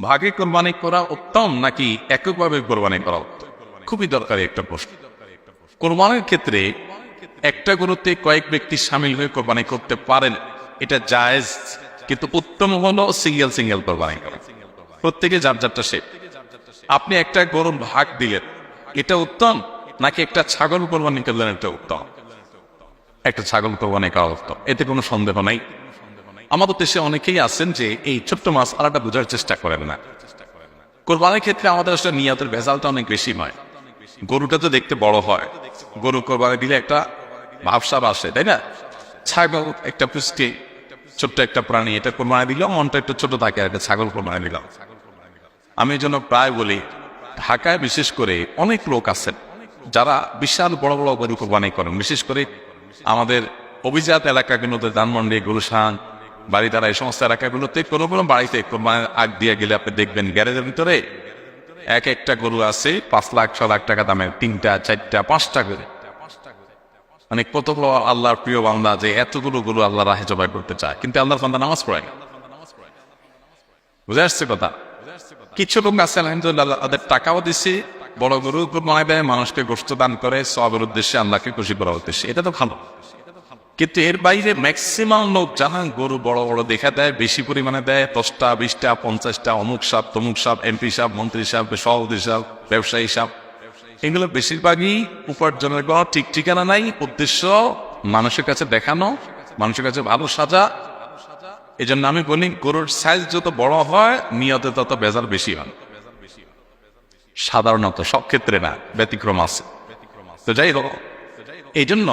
ভাগে কোরবানি করা উত্তম নাকি এককভাবে কোরবানি করা উত্তম? খুবই দরকারি একটা প্রশ্ন। কোরবানির ক্ষেত্রে একটা গরুতে কয়েক ব্যক্তি সামিল হয়ে কোরবানি করতে পারেন, এটা জায়েজ, কিন্তু উত্তম হলো সিঙ্গেল সিঙ্গেল কোরবানি করা। প্রত্যেকে যার যারটা সে। আপনি একটা গরুর ভাগ দিলেন, এটা উত্তম নাকি একটা ছাগল কোরবানি করলেন, এটা উত্তম? একটা ছাগল কোরবানি করা উত্তম, এতে কোনো সন্দেহ নাই। আমাদের দেশে অনেকেই আছেন যে এই ছোট্ট মাছ আলাদা বোঝার চেষ্টা করেন না। কোরবানির ক্ষেত্রে আমাদের আসলে নিয়াতের ভেজালটা অনেক বেশি হয়। গরুটা তো দেখতে বড় হয়। গরু কোরবানি দিলে একটা ভাবসাব আসে, তাই না? ছাগল একটা পুষ্টি, ছোট্ট একটা প্রাণী, এটা কোরবানি দিলেও মনটা একটু ছোট থাকে একটা ছাগল কোরবানি দিলাম আমি এই জন্য প্রায় বলি, ঢাকায় বিশেষ করে অনেক লোক আছেন যারা বিশাল বড় বড় গরু কোরবানি করেন। বিশেষ করে আমাদের অভিজাত এলাকাগুলোতে ধানমন্ডি, গুলশান বাড়িধারা এই সমস্ত এলাকাগুলোতে কোনো কোনো বাড়িতে আগ দিয়ে গেলে আপনি দেখবেন গ্যারেজের ভিতরে এক একটা গরু আছে, পাঁচ লাখ ছ লাখ টাকা দামের, তিনটা, চারটা, পাঁচটা করে। মানে কতগুলো আল্লাহর প্রিয় বান্দা যে এতগুলো গরু আল্লাহ রাহে জবাই করতে চায়। কিন্তু আল্লাহর বান্দা নামাজ পড়ে বুঝে আসছে কথা? কিছু লোক আছে, আলহামদুলিল্লাহ, তাদের টাকাও দিছে, বড় গরু মানে দেয়, মানুষকে গোষ্ঠ দান করে সবের উদ্দেশ্যে আল্লাহকে খুশি করার উদ্দেশ্যে। এটা তো ভালো। কিন্তু এর বাইরে ম্যাক্সিমাম লোক জানান, গরু বড় বড় দেখা দেয়, বেশি পরিমাণে দেয়, দশটা, বিশটা, পঞ্চাশটা, অমুক সাপ, তমুক সাপ, এমপি সাপ, মন্ত্রী সাপ, সভাপতি সাপ, ব্যবসায়ী সাপ। এগুলো বেশিরভাগই উপার্জনের কোনো ঠিক ঠিকানা নাই, উদ্দেশ্য মানুষের কাছে দেখানো, মানুষের কাছে ভালো সাজা। এই জন্য আমি বলি, গরুর সাইজ যত বড় হয়, নিয়তে তত বেজার বেশি হয়। সাধারণত সব ক্ষেত্রে না, ব্যতিক্রম আছে। তো যাই হোক এই জন্য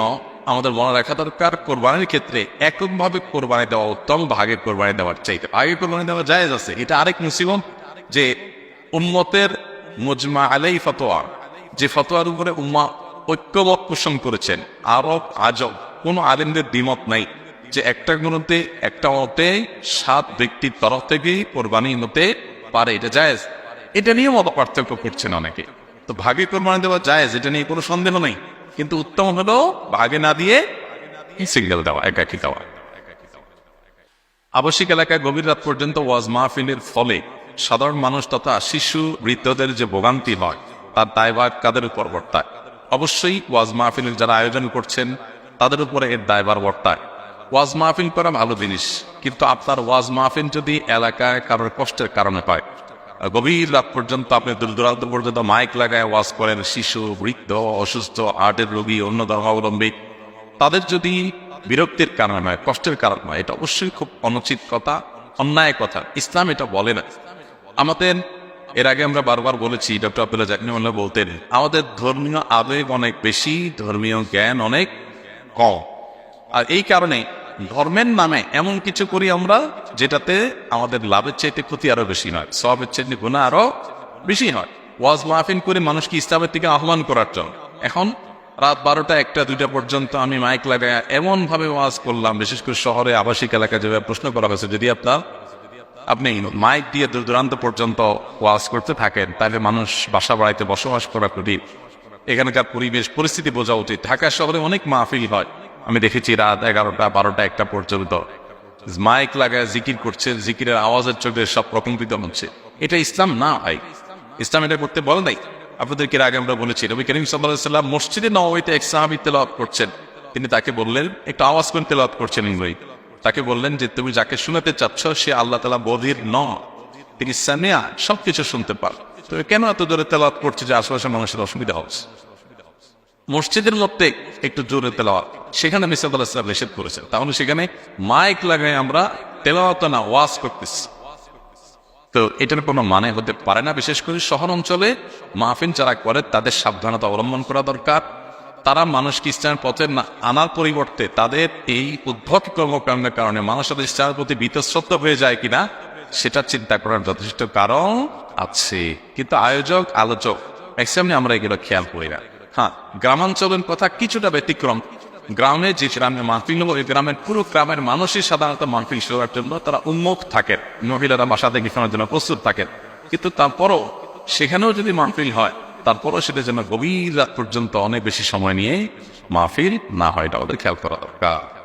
আমাদের মনে রাখা দরকার, কোরবানির ক্ষেত্রে এককভাবে কোরবানি দেওয়া উত্তম, ভাগে কোরবানি দেওয়ার চাইতে। ভাগে কোরবানি দেওয়া জায়েজ আছে। এটা আরেক মুসিবত যে উম্মতের মুজমা আলাই ফতোয়া, যে ফতোয়ার উপরে উম্মা ঐক্যমত পোষণ করেছেন। আরব আজব কোনো আলেমদের দ্বিমত নাই যে একটা গুণতে একটা মতে সাত ব্যক্তির তরফ থেকেই কোরবানি হতে পারে। এটা জায়েজ। এটা নিয়ে মত পার্থক্য করছেন অনেকে। তো ভাগে কোরবানি দেওয়া জায়েজ, এটা নিয়ে কোনো সন্দেহ নেই। কিন্তু উত্তম হলো ভাগে না দিয়ে সিঙ্গেল দেওয়া, একাকি দেওয়া। আবশ্যিক এলাকায় গভীর রাত পর্যন্ত ওয়াজ মাহফিলের ফলে সাধারণ মানুষ তথা শিশু, বৃদ্ধদের যে ভোগান্তি হয়, তার দায়ভার কাদের উপর বর্তায়? অবশ্যই ওয়াজ মাহফিলের যারা আয়োজন করছেন, তাদের উপরে এর দায়ভার বর্তায়। ওয়াজ মাহফিল করা ভালো জিনিস, কিন্তু আপনার ওয়াজ মাহফিল যদি এলাকায় কারোর কষ্টের কারণে পায় গভীর রাত পর্যন্ত আপনি দূর দূরান্ত পর্যন্ত মাইক লাগায় ওয়াজ করেন, শিশু, বৃদ্ধ, অসুস্থ, হার্টের রোগী, অন্য ধর্মাবলম্বী। তাদের যদি বিরক্তির কারণ হয়, কষ্টের কারণ হয়, এটা অবশ্যই খুব অনুচিত কথা, অন্যায় কথা। ইসলাম এটা বলে না। আমাদের, এর আগে আমরা বারবার বলেছি, ডক্টর আব্দুল্লাহ জাকনিউল্লাহ বলতেন, আমাদের ধর্মীয় আবেগ অনেক বেশি, ধর্মীয় জ্ঞান অনেক কম আর এই কারণে ধর্মের নামে এমন কিছু করি আমরা যেটাতে আমাদের লাভের চাইতে ক্ষতি আরও বেশি নয় সবের চাইতে গুণা আরও বেশি হয়। ওয়াজ মাহফিল করে মানুষকে ইসলামের দিকে আহ্বান করার জন্য। এখন রাত বারোটা একটা দুইটা পর্যন্ত আমি মাইক লাগাই এমন ভাবে ওয়াজ করলাম, বিশেষ করে শহরে আবাসিক এলাকায় যেভাবে প্রশ্ন করা হয়েছে, যদি আপনার, আপনি মাইক দিয়ে দূর দূরান্ত পর্যন্ত ওয়াজ করতে থাকেন, তাহলে মানুষ বাসা বাড়াইতে বসবাস করা কঠিন এখানকার পরিবেশ, পরিস্থিতি বোঝা উচিত। ঢাকা শহরে অনেক মাহফিল হয়। আমি দেখেছি রাত এগারোটা, বারোটা, একটা পর্যন্ত। মাইক লাগায় জিকির করছে, জিকিরের আওয়াজের চোখে সব প্রকম্পিত হচ্ছে। এটা ইসলাম না ভাই। ইসলাম এটা করতে বলে নাই। আপনাদেরকে আগে আমরা বলেছি, নবী করিম সাল্লাহ সাল্লাম মসজিদে নবীতে এক সাহাবি তেলাওয়াত করছেন। তিনি তাকে বললেন, একটু আওয়াজ করে তেলাওয়াত করছেন ইংরেজি। তাকে বললেন যে, তুমি যাকে শুনাতে চাচ্ছ, সে আল্লাহ তালা বধির ন। তিনি সামিয়া, সবকিছু শুনতে পার তো কেন এত জোরে তেলাওয়াত করছে যে আশেপাশে মানুষের অসুবিধা হচ্ছে? মসজিদের মধ্যে একটু জোরে তেলাওয়াত। সেখানে মিসাদ আল্লাহ নিষেধ করেছেন। তাহলে সেখানে মাইক লাগাই আমরা তেলাওয়াত না, ওয়াজ করতেছি। তো এটার কোনো মানে হতে পারে না, বিশেষ করে শহর অঞ্চলে মাহফিল যারা করে, তাদের সাবধানতা অবলম্বন করা দরকার। তারা মানুষকে ইসলামের পথে আনার পরিবর্তে তাদের এই উদ্ভট কর্মকাণ্ডের কারণে মানুষ তাদের ইসলামের প্রতি বিতশ্রদ্ধ হয়ে যায় কিনা, সেটা চিন্তা করার যথেষ্ট কারণ আছে। কিন্তু আয়োজক, আলোচক ম্যাক্সিমামে আমরা এগুলো খেয়াল করি না। হ্যাঁ গ্রামাঞ্চলের কথা কিছুটা ব্যতিক্রম। গ্রামে যে গ্রামে মাহফিল ওই গ্রামের পুরো গ্রামের মানুষই সাধারণত মাহফিল শোনার জন্য তারা উন্মুখ থাকেন মহিলারা বাসা থেকে শোনার জন্য প্রস্তুত থাকেন কিন্তু তারপরও সেখানেও যদি মাহফিল হয়, তারপরও সেটা যেন গভীর রাত পর্যন্ত অনেক বেশি সময় নিয়ে মাহফিল না হয়, এটা ওদের খেয়াল করা দরকার।